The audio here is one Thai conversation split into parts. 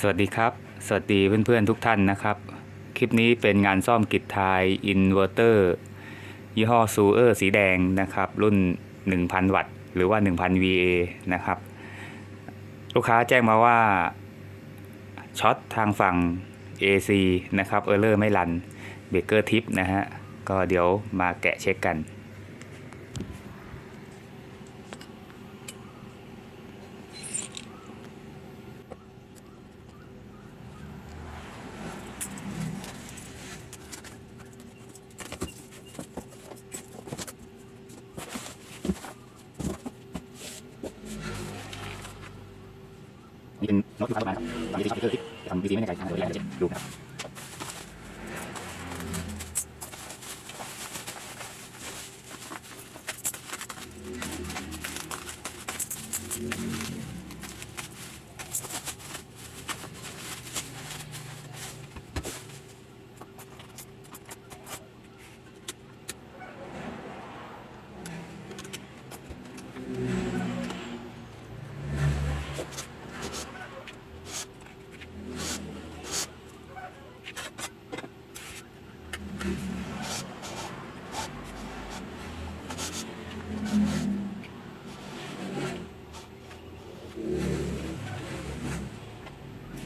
สวัสดีครับ สวัสดีเพื่อนๆทุกท่านนะครับ คลิปนี้เป็นงานซ่อมกิจทายอินเวอร์เตอร์ยี่ห้อซูเออร์สีแดงนะครับ รุ่น 1,000 วัตต์หรือว่า 1,000 VA นะครับ ลูกค้าแจ้งมาว่าช็อตทางฝั่ง AC นะครับเออร์เลอร์ไม่รันเบรกเกอร์ทิปนะฮะ ก็เดี๋ยวมาแกะเช็คกัน นี่เป็นโน้ตลูกค้าประมาครับตอนนี้ที่ชอบเบรกเกอร์ทิปจะทำ PC ไม่แน่ใจนะเดียวแรงจะดูนะครับ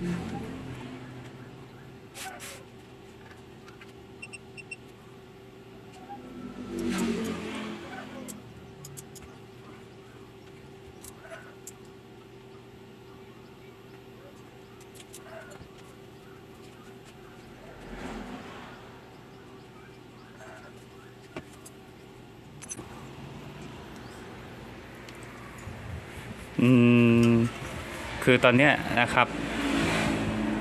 คือตอนนี้นะครับ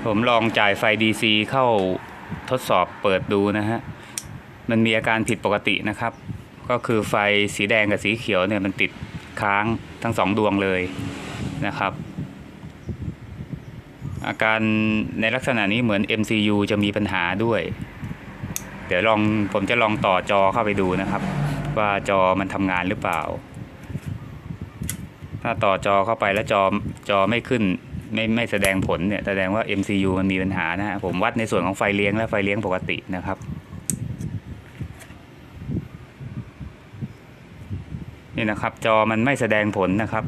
ผมลองจ่ายไฟ DC เข้าทดสอบเปิดดูนะฮะ มันมีอาการผิดปกตินะครับ ก็คือไฟสีแดงกับสีเขียวเนี่ยมันติดค้างทั้งสองดวงเลยนะครับ อาการในลักษณะนี้เหมือน MCU จะมีปัญหาด้วย เดี๋ยวลองผมจะลองต่อจอเข้าไปดูนะครับ ว่าจอมันทำงานหรือเปล่า ถ้าต่อจอเข้าไปแล้วจอจอไม่ขึ้น ไม่ไม่แสดงผลเนี่ยแสดงว่า MCU มันมีปัญหานะฮะผมวัดในส่วนของไฟเลี้ยงและไฟเลี้ยงปกตินะครับ นี่นะครับ จอมันไม่แสดงผลนะครับ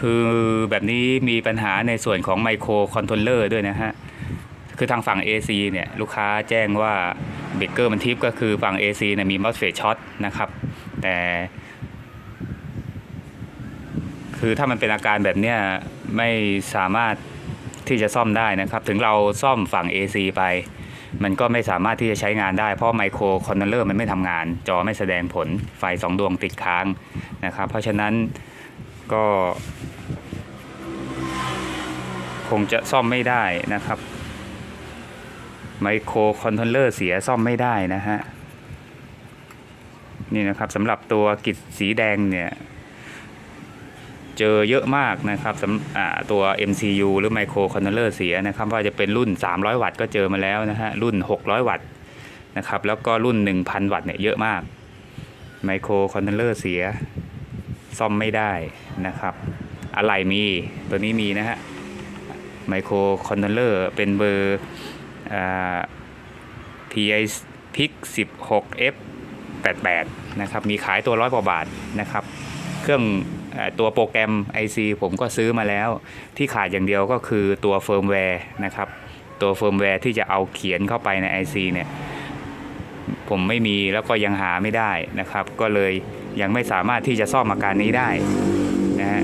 คือแบบนี้มีปัญหาในส่วนของไมโครคอนโทรลเลอร์ด้วยนะฮะ คือทางฝั่ง AC เนี่ย ลูกค้าแจ้งว่าเบรกเกอร์มันทิปก็คือฝั่ง AC เนี่ยมี MOSFET ช็อตนะครับ แต่ คือถ้ามันเป็นอาการแบบเนี้ยไม่สามารถที่จะซ่อมได้นะครับ ถึงเราซ่อมฝั่ง AC ไป มันก็ไม่สามารถที่จะใช้งานได้ เพราะไมโครคอนโทรลเลอร์มันไม่ทำงาน จอไม่แสดงผลไฟสองดวงติดค้างนะครับ เพราะฉะนั้นก็ คงจะซ่อมไม่ได้นะครับไมโครคอนโทรลเลอร์เสียซ่อมไม่ได้นะฮะ นี่นะครับสำหรับตัวกิจสีแดงเนี่ย เจอเยอะมากนะครับสำตัว MCU หรือ Micro Controller เสียนะครับว่าจะเป็นรุ่น 300 วัตต์ก็เจอมาแล้วนะฮะรุ่น 600 วัตต์นะครับแล้วก็รุ่น 1,000 วัตต์เนี่ยเยอะมาก Micro Controller เสียซ่อมไม่ได้นะครับ อะไรมีตัวนี้มีนะฮะ Micro Controller เป็นเบอร์อ่า PI PIC 16F 88 นะครับ มีขายตัวร้อยกว่าบาทนะครับ เครื่อง ตัวโปรแกรม IC ผมก็ซื้อมาแล้ว ที่ขาดอย่างเดียวก็คือตัวเฟิร์มแวร์นะครับ ตัวเฟิร์มแวร์ที่จะเอาเขียนเข้าไปใน IC เนี่ยผมไม่มีแล้วก็ยังหาไม่ได้นะครับ ก็เลยยังไม่สามารถที่จะซ่อมอาการนี้ได้นะฮะ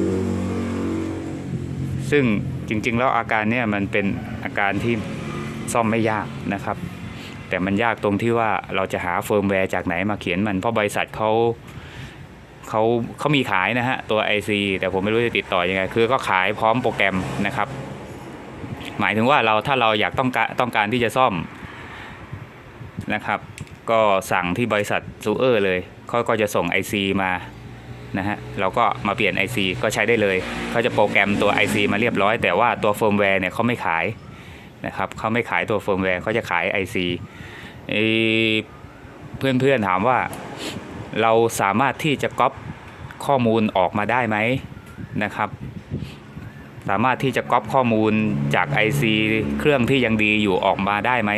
ซึ่งจริงๆ แล้วอาการเนี่ยมันเป็นอาการที่ซ่อมไม่ยากนะครับ แต่มันยากตรงที่ว่าเราจะหาเฟิร์มแวร์จากไหนมาเขียนมันเพราะบริษัทเขา เขาเขามีขายนะฮะตัว IC แต่ผมไม่รู้จะติดต่ออยังไง คือก็ขายพร้อมโปรแกรมนะครับ หมายถึงว่าเราถ้าเราอยากต้องการต้องการที่จะซ่อมนะครับ ก็สั่งที่บริษัทซูเออร์เลยเขาก็จะส่ง IC มานะฮะเราก็มาเปลี่ยน IC ก็ใช้ได้เลยเขาจะโปรแกรมตัว IC มาเรียบร้อย แต่ว่าตัวเฟิร์มแวร์เนี่ยเขาไม่ขายนะครับเขาไม่ขายตัวเฟิร์มแวร์เขาจะขาย IC เอ่อเพื่อนๆถามว่า เราสามารถที่จะก๊อปข้อมูลออกมาได้ไหมนะครับ สามารถที่จะก๊อปข้อมูลจาก IC เครื่องที่ยังดีอยู่ออกมาได้ไหม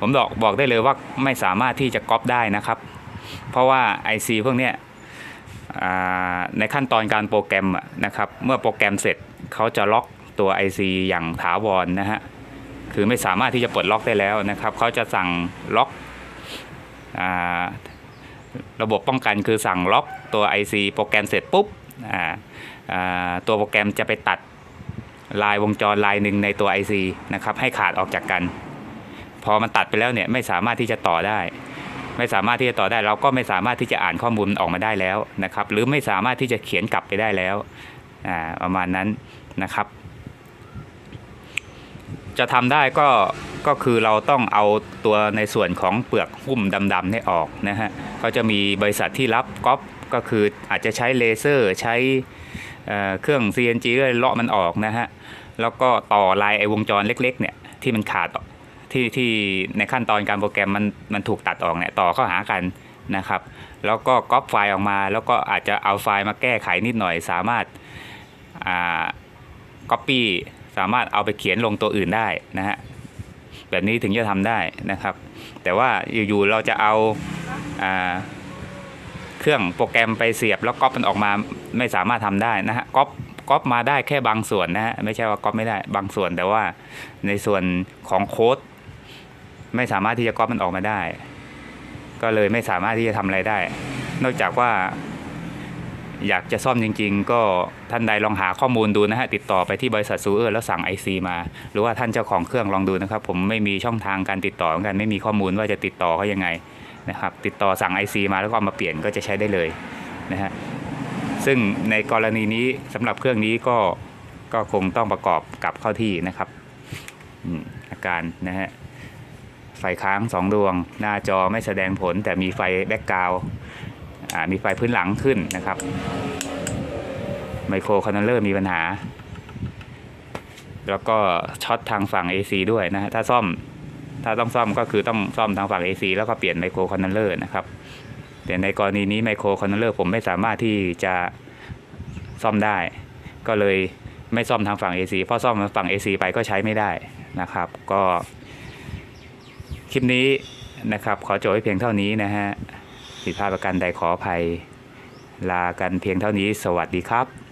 ผมบอกบอกได้เลยว่าไม่สามารถที่จะก๊อปได้นะครับ เพราะว่า IC พวกเนี้ยในขั้นตอนการโปรแกรมนะครับ เมื่อโปรแกรมเสร็จเขาจะล็อกตัว IC อย่างถาวรนะฮะคือไม่สามารถที่จะปลดล็อกได้แล้วนะครับเขาจะสั่งล็อก ระบบป้องกันคือสั่งล็อกตัว IC โปรแกรมเสร็จปุ๊บอ่าตัวโปรแกรมจะไปตัดลายวงจรลายหนึ่งในตัว IC นะครับให้ขาดออกจากกัน พอมันตัดไปแล้วเนี่ยไม่สามารถที่จะต่อได้ ไม่สามารถที่จะต่อได้เราก็ไม่สามารถที่จะอ่านข้อมูลออกมาได้แล้วนะครับ หรือไม่สามารถที่จะเขียนกลับไปได้แล้วอ่าประมาณนั้นนะครับ จะทำได้ก็ก็คือเราต้องเอาตัวในส่วนของเปลือกหุ้มดำๆนี่ออกนะฮะก็จะมีบริษัทที่รับก๊อปก็คืออาจจะใช้เลเซอร์ใช้เครื่อง CNG เลยเลาะมันออกนะฮะแล้วก็ต่อลายไอวงจรเล็กๆเนี่ยที่มันขาดที่ที่ในขั้นตอนการโปรแกรมมันมันถูกตัดออกเนี่ยต่อเข้าหากันนะครับ แล้วก็ก๊อปไฟล์ออกมา แล้วก็อาจจะเอาไฟล์มาแก้ไขนิดหน่อยสามารถอ่า Copy สามารถเอาไปเขียนลงตัวอื่นได้นะฮะแบบนี้ถึงจะทำได้นะครับ แต่ว่าอยู่ๆเราจะเอาอาเครื่องโปรแกรมไปเสียบแล้วก๊อปมันออกมาไม่สามารถทำได้นะฮะก๊อปก๊อปมาได้แค่บางส่วนนะฮะไม่ใช่ว่าก๊อปไม่ได้บางส่วนแต่ว่าในส่วนของโค้ดไม่สามารถที่จะก๊อปมันออกมาได้ ก็เลยไม่สามารถที่จะทำอะไรได้ นอกจากว่า อยากจะซ่อมจริง ๆ ก็ท่านใดลองหาข้อมูลดูนะฮะติดต่อไปที่บริษัทซูเออร์แล้วสั่ง IC มา หรือว่าท่านเจ้าของเครื่องลองดูนะครับ ผมไม่มีช่องทางการติดต่อเหมือนกันไม่มีข้อมูลว่าจะติดต่อเขายังไงนะครับติดต่อสั่ง IC มาแล้วก็เอามาเปลี่ยนก็จะใช้ได้เลยนะฮะซึ่งในกรณีนี้สำหรับเครื่องนี้ก็ก็คงต้องประกอบกลับเข้าที่นะครับอาการนะฮะไฟค้างสองดวง หน้าจอไม่แสดงผลแต่มีไฟแบ็กกราวด์ มีไฟพื้นหลังขึ้นนะครับ ไมโครคอนโทรลเลอร์มีปัญหา แล้วก็ช็อตทางฝั่ง AC ด้วยนะฮะถ้าซ่อมถ้าต้องซ่อมก็คือต้องซ่อมทางฝั่ง AC แล้วก็เปลี่ยนไมโครคอนโทรลเลอร์นะครับแต่ในกรณีนี้ไมโครคอนโทรลเลอร์ผมไม่สามารถที่จะซ่อมได้ ก็เลยไม่ซ่อมทางฝั่ง AC เพราะซ่อมทาฝั่ง AC ไปก็ใช้ไม่ได้นะครับ ก็คลิปนี้นะครับ ขอจบไว้เพียงเท่านี้นะฮะ ผิดพลาดประการใดขออภัย ลากันเพียงเท่านี้ สวัสดีครับ